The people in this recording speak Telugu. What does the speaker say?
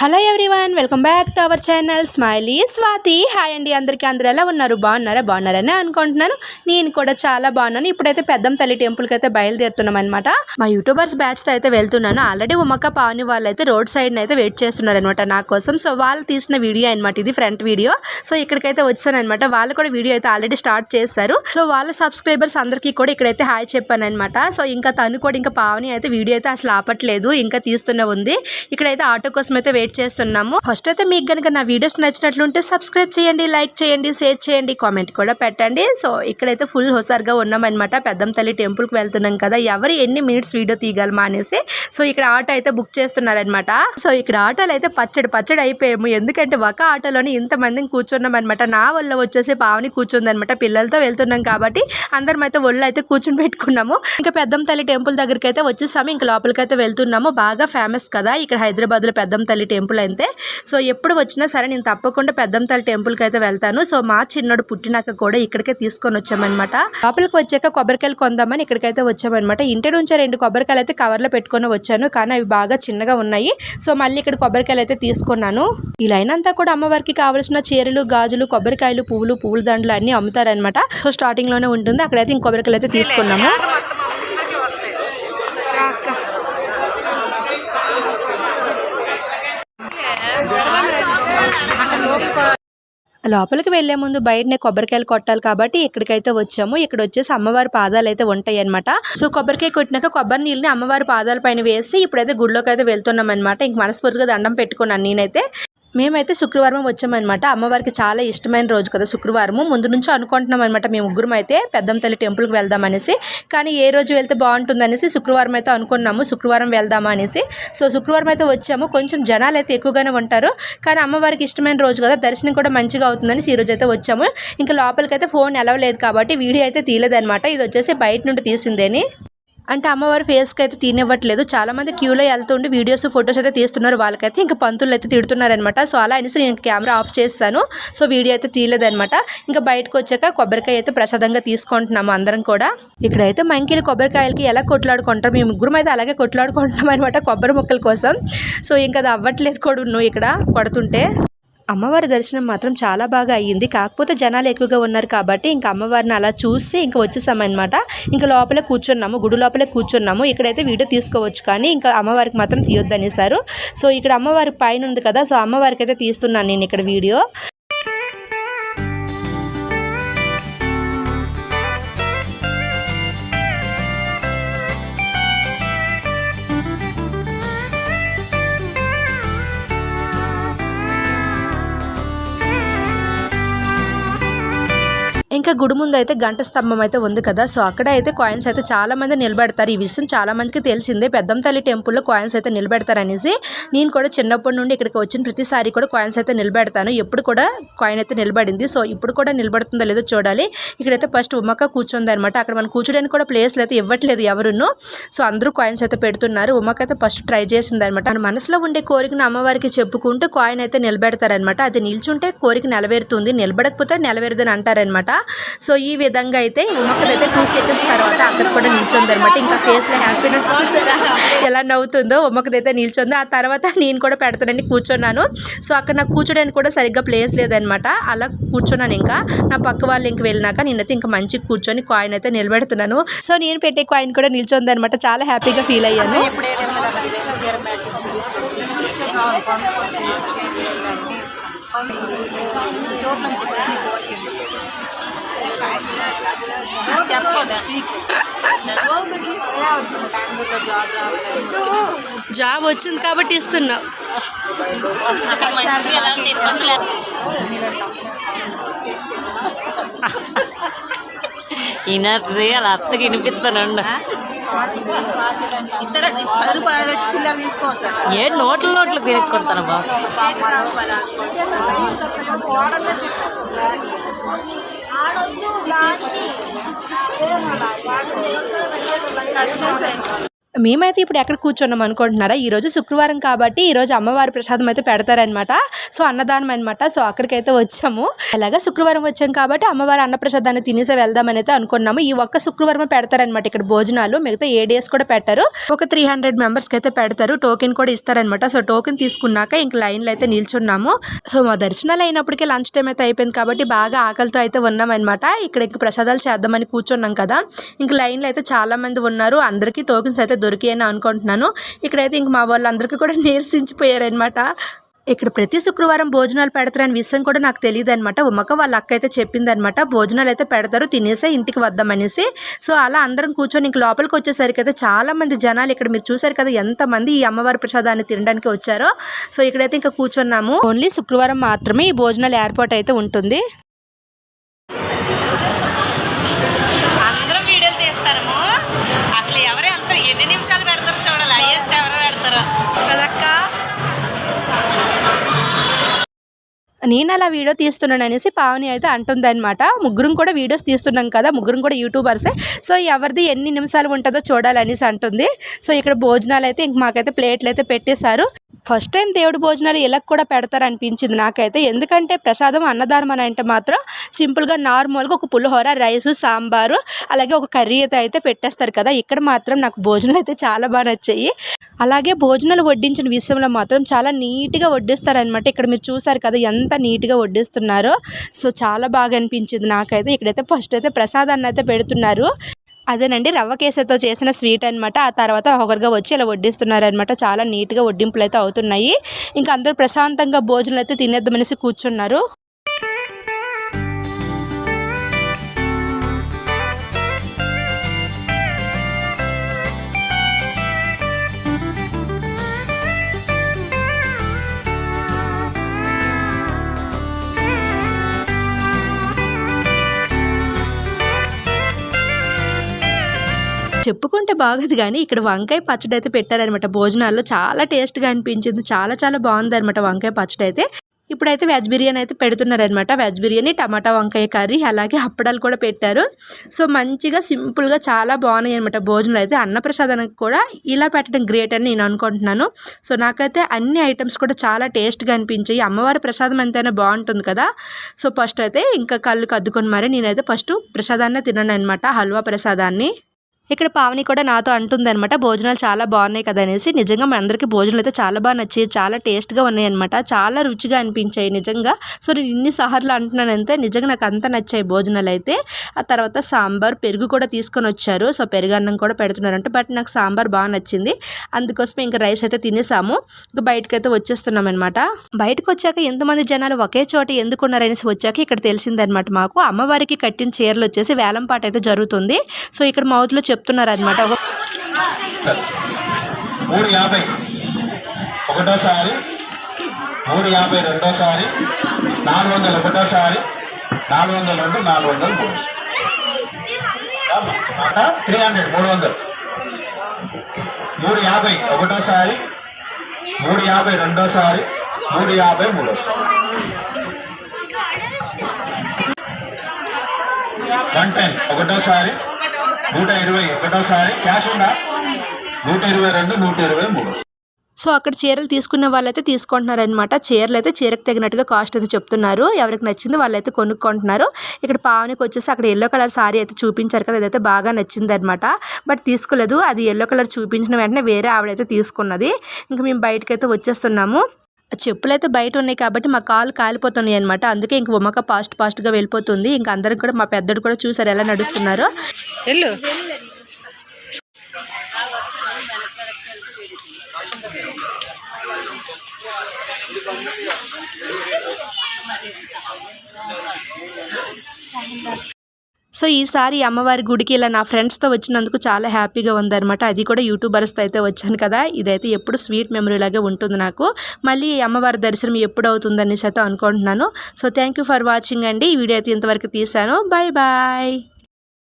Hello everyone welcome back to our channel smiley Swathi hi అండి అందరికీ అందరూ ఎలా ఉన్నారు? బాగున్నారా? బాగున్నారని అనుకుంటున్నాను. నేను కూడా చాలా బాగున్నాను. ఇప్పుడైతే పెద్దం తల్లి టెంపుల్కి అయితే బయలుదేరుతున్నాం అనమాట మా యూట్యూబర్స్ బ్యాచ్తో అయితే వెళ్తున్నాను. ఆల్రెడీ ఉమ్మక్క పావని వాళ్ళు అయితే రోడ్ సైడ్ అయితే వెయిట్ చేస్తున్నారు అనమాట నా కోసం. సో వాళ్ళు తీసిన వీడియో అనమాట ఇది ఫ్రంట్ వీడియో సో ఇక్కడికైతే వచ్చాను అనమాట వాళ్ళు కూడా వీడియో అయితే ఆల్రెడీ స్టార్ట్ చేశారు. సో వాళ్ళ సబ్స్క్రైబర్స్ అందరికీ కూడా ఇక్కడైతే హాయ్ చెప్పాను అనమాట సో ఇంకా తను కూడా ఇంకా పావని అయితే వీడియో అయితే అసలు ఆపట్లేదు. ఇంకా తీస్తూనే ఉంది. ఇక్కడైతే ఆటో కోసం అయితే వెయిట్ చేస్తున్నాము. ఫస్ట్ అయితే మీకు కనుక నా వీడియోస్ నచ్చినట్లుంటే సబ్స్క్రైబ్ చేయండి లైక్ చేయండి షేర్ చేయండి కామెంట్ కూడా పెట్టండి. సో ఇక్కడైతే ఫుల్ హుసార్గా ఉన్నామన్నమాట. పెద్దం తల్లి టెంపుల్కి వెళ్తున్నాం కదా ఎవరు ఎన్ని మినిట్స్ వీడియో తీయగలమా అనేసి. సో ఇక్కడ ఆటో అయితే బుక్ చేస్తున్నారనమాట సో ఇక్కడ ఆటోలు అయితే పచ్చడి పచ్చడి అయిపోయాము. ఎందుకంటే ఒక ఆటోలోని ఇంతమందిని కూర్చున్నాం అనమాట నా వల్ల వచ్చేసి పావని కూర్చుందనమాట పిల్లలతో వెళ్తున్నాం కాబట్టి అందరం అయితే ఒళ్ళు అయితే కూర్చుని పెట్టుకున్నాము. ఇంకా పెద్దం తల్లి టెంపుల్ దగ్గరికి అయితే వచ్చేసాము. ఇంకా లోపలికి అయితే వెళ్తున్నాము. బాగా ఫేమస్ కదా. ఇక్కడ హైదరాబాద్లో పెద్దం తల్లి టెంపుల్ అయితే సో ఎప్పుడు వచ్చినా సరే నేను తప్పకుండా పెద్దం తల్లి టెంపుల్కి అయితే వెళ్తాను. సో మా చిన్నోడు పుట్టినాక కూడా ఇక్కడికే తీసుకొని వచ్చామన్నమాట. లోపలికి వచ్చాక కొబ్బరికాయలు కొందామని ఇక్కడికైతే వచ్చామన్నమాట. ఇంటి నుంచి రెండు కొబ్బరికాయలు అయితే కవర్లో పెట్టుకొని వచ్చాను. కానీ అవి బాగా చిన్నగా ఉన్నాయి. సో మళ్ళీ ఇక్కడ కొబ్బరికాయలు అయితే తీసుకున్నాను. ఈ లైన్ అంతా కూడా అమ్మవారికి కావాల్సిన చీరలు గాజులు కొబ్బరికాయలు పువ్వులు పువ్వుల దండలు అన్ని అమ్ముతారనమాట సో స్టార్టింగ్లోనే ఉంటుంది. అక్కడైతే ఇంకొబ్బరికాయలు అయితే తీసుకున్నాము. లోపలికి వెళ్ళే ముందు బయటనే కొబ్బరికాయలు కొట్టాలి కాబట్టి ఇక్కడికైతే వచ్చాము. ఇక్కడ వచ్చేసి అమ్మవారి పాదాలు అయితే ఉంటాయి అనమాట సో కొబ్బరికాయ కొట్టినాక కొబ్బరి నీళ్ళని అమ్మవారి పాదాల పైన వేసి ఇప్పుడైతే గుడిలోకి అయితే వెళ్తున్నాం అనమాట ఇంక మనస్ఫూర్తిగా దండం పెట్టుకున్నాను నేనైతే. మేమైతే శుక్రవారం వచ్చామన్నమాట. అమ్మవారికి చాలా ఇష్టమైన రోజు కదా శుక్రవారము. ముందు నుంచి అనుకుంటున్నాం అనమాట మేము ముగ్గురం అయితే పెద్దం తల్లి టెంపుల్కి వెళ్దాం అనేసి కానీ ఏ రోజు వెళ్తే బాగుంటుంది అనేసి శుక్రవారం అయితే అనుకున్నాము. శుక్రవారం వెళ్దామా అనేసి సో శుక్రవారం అయితే వచ్చాము. కొంచెం జనాలు అయితే ఎక్కువగానే ఉంటారు. కానీ అమ్మవారికి ఇష్టమైన రోజు కదా దర్శనం కూడా మంచిగా అవుతుందని ఈ రోజు అయితే వచ్చాము. ఇంకా లోపలికైతే ఫోన్ ఎలవ్ లేదు కాబట్టి వీడియో అయితే తీయలేదనమాట ఇది వచ్చేసి బయట నుండి తీసిందేని. అంటే అమ్మవారి ఫేస్కి అయితే తినివ్వట్లేదు. చాలా మంది క్యూలో వెళ్తుండి వీడియోస్ ఫొటోస్ అయితే తీస్తున్నారు వాళ్ళకైతే. ఇంకా పంతులు అయితే తిడుతున్నారనమాట. సో అలా అనేసి నేను కెమెరా ఆఫ్ చేస్తాను. సో వీడియో అయితే తీయలేదనమాట. ఇంకా బయటకు వచ్చాక కొబ్బరికాయ అయితే ప్రసాదంగా తీసుకుంటున్నాము అందరం కూడా. ఇక్కడైతే మంకీలు కొబ్బరికాయలకి ఎలా కొట్లాడుకుంటారు మేము ముగ్గురం అయితే అలాగే కొట్లాడుకుంటున్నాం అనమాట కొబ్బరి ముక్కల కోసం. సో ఇంకా అది అవ్వట్లేదు కూడా ఇక్కడ కొడుతుంటే. అమ్మవారి దర్శనం మాత్రం చాలా బాగా అయ్యింది. కాకపోతే జనాలు ఎక్కువగా ఉన్నారు కాబట్టి ఇంకా అమ్మవారిని అలా చూసి ఇంకా వచ్చేసామన్నమాట ఇంకా లోపలే కూర్చున్నాము గుడి లోపలే కూర్చున్నాము. ఇక్కడైతే వీడియో తీసుకోవచ్చు కానీ ఇంకా అమ్మవారికి మాత్రం తీయొద్దు అనేసారు సో ఇక్కడ అమ్మవారి పైన ఉంది కదా సో అమ్మవారికి అయితే తీస్తున్నాను నేను ఇక్కడ వీడియో. ఇంకా గుడి ముందు అయితే గంట స్తంభం అయితే ఉంది కదా. సో అక్కడ అయితే కాయిన్స్ అయితే చాలా మంది నిలబెడతారు. ఈ విషయం చాలా మందికి తెలిసిందే. పెద్దం తల్లి టెంపుల్లో కాయిన్స్ అయితే నిలబెడతారు అనేసి నేను కూడా చిన్నప్పటి నుండి ఇక్కడికి వచ్చిన ప్రతిసారి కూడా కాయిన్స్ అయితే నిలబెడతాను. ఎప్పుడు కూడా కాయిన్ అయితే నిలబడింది. సో ఇప్పుడు కూడా నిలబడుతుందో లేదో చూడాలి. ఇక్కడైతే ఫస్ట్ ఉమ్మక్క కూర్చుంది అనమాట అక్కడ మనం కూర్చోడానికి కూడా ప్లేస్లు అయితే ఇవ్వట్లేదు ఎవరును. సో అందరూ కాయిన్స్ అయితే పెడుతున్నారు. ఉమ్మక్క అయితే ఫస్ట్ ట్రై చేసింది అనమాట మన మనసులో ఉండే కోరికను అమ్మవారికి చెప్పుకుంటూ కాయిన్ అయితే నిలబెడతారనమాట అది నిల్చుంటే కోరిక నెలవేరుతుంది. నిలబడకపోతే నెలవేరుదని అంటారనమాట సో ఈ విధంగా అయితే ఉమ్మక్కదైతే టూ సెకండ్స్ తర్వాత అక్కడ కూడా నిల్చుంది అనమాట ఇంకా ఫేస్లో హ్యాపీనెస్ చూసారా? ఎలా నవ్వుతుందో ఉమ్మకదైతే నిల్చుంది. ఆ తర్వాత నేను కూడా పెడతానని కూర్చున్నాను. సో అక్కడ నాకు కూర్చోడానికి కూడా సరిగ్గా ప్లేస్ లేదనమాట. అలా కూర్చున్నాను ఇంకా. నా పక్క వాళ్ళు ఇంక వెళ్ళినాక నేనైతే ఇంకా మంచి కూర్చొని కాయిన్ అయితే నిలబెడుతున్నాను. సో నేను పెట్టే కాయిన్ కూడా నిల్చుంది అనమాట చాలా హ్యాపీగా ఫీల్ అయ్యాను. జాబ్ వచ్చింది కాబట్టి ఇస్తున్నా. ఈయనది అలా అత్తకి వినిపిస్తానండి. ఏ నోట్లు నోట్లు పీరుకుంటాను బాబు. காந்தி మేమైతే ఇప్పుడు ఎక్కడ కూర్చున్నాం అనుకుంటున్నారా? ఈరోజు శుక్రవారం కాబట్టి ఈరోజు అమ్మవారి ప్రసాదం అయితే పెడతారనమాట సో అన్నదానం అనమాట సో అక్కడికైతే వచ్చాము. అలాగా శుక్రవారం వచ్చాం కాబట్టి అమ్మవారి అన్నప్రసాదాన్ని తినేసి వెళ్దామని అయితే అనుకున్నాము. ఈ ఒక్క శుక్రవారం పెడతారనమాట ఇక్కడ భోజనాలు. మిగతా ఏ డేస్ కూడా పెట్టారు. ఒక త్రీ హండ్రెడ్ మెంబర్స్కి అయితే పెడతారు. టోకెన్ కూడా ఇస్తారనమాట సో టోకెన్ తీసుకున్నాక ఇంక లైన్లో అయితే నిల్చున్నాము. సో మా దర్శనాలు అయినప్పటికీ లంచ్ టైం అయితే అయిపోయింది కాబట్టి బాగా ఆకలితో అయితే ఉన్నామన్నమాట. ఇక్కడ ఇంక ప్రసాదాలు చేద్దామని కూర్చున్నాం కదా. ఇంక లైన్లో అయితే చాలా మంది ఉన్నారు. అందరికీ టోకెన్స్ అయితే దొరికాయని అనుకుంటున్నాను. ఇక్కడైతే ఇంక మా వాళ్ళందరికీ కూడా నీరసించిపోయారనమాట ఇక్కడ ప్రతి శుక్రవారం భోజనాలు పెడతారని విషయం కూడా నాకు తెలియదు అనమాట ఉమ్మక వాళ్ళ అక్క అయితే చెప్పిందనమాట భోజనాలు అయితే పెడతారు తినేసే ఇంటికి వద్దామనేసి సో అలా అందరం కూర్చొని ఇంక లోపలికి వచ్చేసరికి అయితే చాలామంది జనాలు ఇక్కడ మీరు చూసారు కదా ఎంతమంది ఈ అమ్మవారి ప్రసాదాన్ని తినడానికి వచ్చారో. సో ఇక్కడైతే ఇంకా కూర్చున్నాము. ఓన్లీ శుక్రవారం మాత్రమే ఈ భోజనాలు ఏర్పాటు అయితే ఉంటుంది. నేను అలా వీడియో తీస్తున్నాను అనేసి పావని అయితే అంటుంది అనమాట ముగ్గురం కూడా వీడియోస్ తీస్తున్నాం కదా ముగ్గురం కూడా యూట్యూబర్సే. సో ఎవరిది ఎన్ని నిమిషాలు ఉంటుందో చూడాలనేసి అంటుంది. సో ఇక్కడ భోజనాలు అయితే ఇంక మాకైతే ప్లేట్లు అయితే పెట్టేశారు. ఫస్ట్ టైం దేవుడి భోజనాలు ఇలా కూడా పెడతారు అనిపించింది నాకైతే. ఎందుకంటే ప్రసాదం అన్నదానం అని అంటే మాత్రం సింపుల్గా నార్మల్గా ఒక పులిహోర రైస్ సాంబారు అలాగే ఒక కర్రీ అయితే అయితే పెట్టేస్తారు కదా. ఇక్కడ మాత్రం నాకు భోజనాలు అయితే చాలా బాగా నచ్చాయి. అలాగే భోజనాలు వడ్డించిన విషయంలో మాత్రం చాలా నీట్గా వడ్డిస్తారనమాట ఇక్కడ మీరు చూసారు కదా ఎంత నీట్గా వడ్డిస్తున్నారో. సో చాలా బాగా అనిపించింది నాకైతే. ఇక్కడైతే ఫస్ట్ అయితే ప్రసాదాన్ని అయితే పెడుతున్నారు. అదేనండి రవ్వ కేసతో చేసిన స్వీట్ అనమాట ఆ తర్వాత ఒకరిగా వచ్చి ఇలా వడ్డిస్తున్నారు అనమాట చాలా నీట్గా వడ్డింపులు అయితే అవుతున్నాయి. ఇంకా అందరూ ప్రశాంతంగా భోజనాలు అయితే తినేద్దామనేసి కూర్చున్నారు. చెప్పుకుంటే బాగోదు కానీ ఇక్కడ వంకాయ పచ్చడి అయితే పెట్టారనమాట భోజనాల్లో చాలా టేస్ట్గా అనిపించింది. చాలా చాలా బాగుంది అనమాట వంకాయ పచ్చడి అయితే. ఇప్పుడైతే వెజ్ బిర్యానీ అయితే పెడుతున్నారనమాట వెజ్ బిర్యానీ టమాటా వంకాయ కర్రీ అలాగే అప్పడాలు కూడా పెట్టారు. సో మంచిగా సింపుల్గా చాలా బాగున్నాయి అనమాట భోజనాలు అయితే. అన్నప్రసాదానికి కూడా ఇలా పెట్టడం గ్రేట్ అని నేను అనుకుంటున్నాను. సో నాకైతే అన్ని ఐటమ్స్ కూడా చాలా టేస్ట్గా అనిపించాయి. అమ్మవారి ప్రసాదం ఎంతైనా బాగుంటుంది కదా. సో ఫస్ట్ అయితే ఇంకా కళ్ళు కద్దుకొని మరీ నేనైతే ఫస్ట్ ప్రసాదాన్ని తిన్నాను అనమాట హల్వా ప్రసాదాన్ని. ఇక్కడ పావని కూడా నాతో అంటుందనమాట భోజనాలు చాలా బాగున్నాయి కదా అనేసి. నిజంగా మనందరికీ భోజనాలు అయితే చాలా బాగా నచ్చాయి చాలా టేస్ట్గా ఉన్నాయి అనమాట చాలా రుచిగా అనిపించాయి నిజంగా. సో నేను ఇన్ని సార్లు అంటున్నానంతే నిజంగా నాకు అంత నచ్చాయి భోజనాలు అయితే. ఆ తర్వాత సాంబార్ పెరుగు కూడా తీసుకొని వచ్చారు. సో పెరుగు అన్నం కూడా పెడుతున్నారంట. బట్ నాకు సాంబార్ బాగా నచ్చింది. అందుకోసం ఇంకా రైస్ అయితే తినేసాము. ఇంకా బయటకు అయితే వచ్చేస్తున్నాం అనమాట బయటకు వచ్చాక ఎంతమంది జనాలు ఒకే చోట ఎందుకున్నారనేసి వచ్చాక ఇక్కడ తెలిసిందనమాట మాకు. అమ్మవారికి కట్టిన చీరలు వచ్చేసి వేలం పాట అయితే జరుగుతుంది. సో ఇక్కడ మౌత్లో చెప్తున్నారనమాట ఒక మూడు యాభై. ఒకటోసారి. మూడు యాభై రెండోసారి. నాలుగు వందల ఒకటోసారి. నాలుగు వందల రెండు నాలుగు వందల మూడు. త్రీ హండ్రెడ్ మూడు వందలు. మూడు యాభై ఒకటోసారి. మూడు యాభై రెండోసారి. మూడు యాభై మూడోసారి. వన్ టెన్ ఒకటోసారి. నూట ఇరవై ఒకటోసారి. క్యాష్ ఉందా? నూట ఇరవై రెండు నూట ఇరవై మూడు. సో అక్కడ చీరలు తీసుకున్న వాళ్ళైతే తీసుకుంటున్నారనమాట చీరలు అయితే చీరకు తగినట్టుగా కాస్ట్ అయితే చెప్తున్నారు. ఎవరికి నచ్చింది వాళ్ళైతే కొనుక్కుంటున్నారు. ఇక్కడ పావనికి వచ్చేసి అక్కడ ఎల్లో కలర్ సారీ అయితే చూపించారు కదా అదైతే బాగా నచ్చిందనమాట బట్ తీసుకోలేదు. అది ఎల్లో కలర్ చూపించిన వెంటనే వేరే ఆవిడైతే తీసుకున్నది. ఇంకా మేము బయటకైతే వచ్చేస్తున్నాము. చెప్పులు అయితే బయట ఉన్నాయి కాబట్టి మా కాలు కాలిపోతున్నాయి అనమాట అందుకే ఇంక ఉమ్మక ఫాస్ట్ ఫాస్ట్గా వెళ్ళిపోతుంది. ఇంకా అందరం కూడా మా పెద్దడు కూడా చూసారు ఎలా నడుస్తున్నారో. సో ఈసారి అమ్మవారి గుడికి ఇలా నా ఫ్రెండ్స్తో వచ్చినందుకు చాలా హ్యాపీగా ఉందన్నమాట. అది కూడా యూట్యూబర్స్తో అయితే వచ్చాను కదా. ఇదైతే ఎప్పుడు స్వీట్ మెమరీ లాగే ఉంటుంది నాకు. మళ్ళీ అమ్మవారి దర్శనం ఎప్పుడు అవుతుందనేసి అయితే అనుకుంటున్నాను. So thank you for watching అండి. ఈ వీడియో అయితే ఇంతవరకు తీశాను. Bye bye.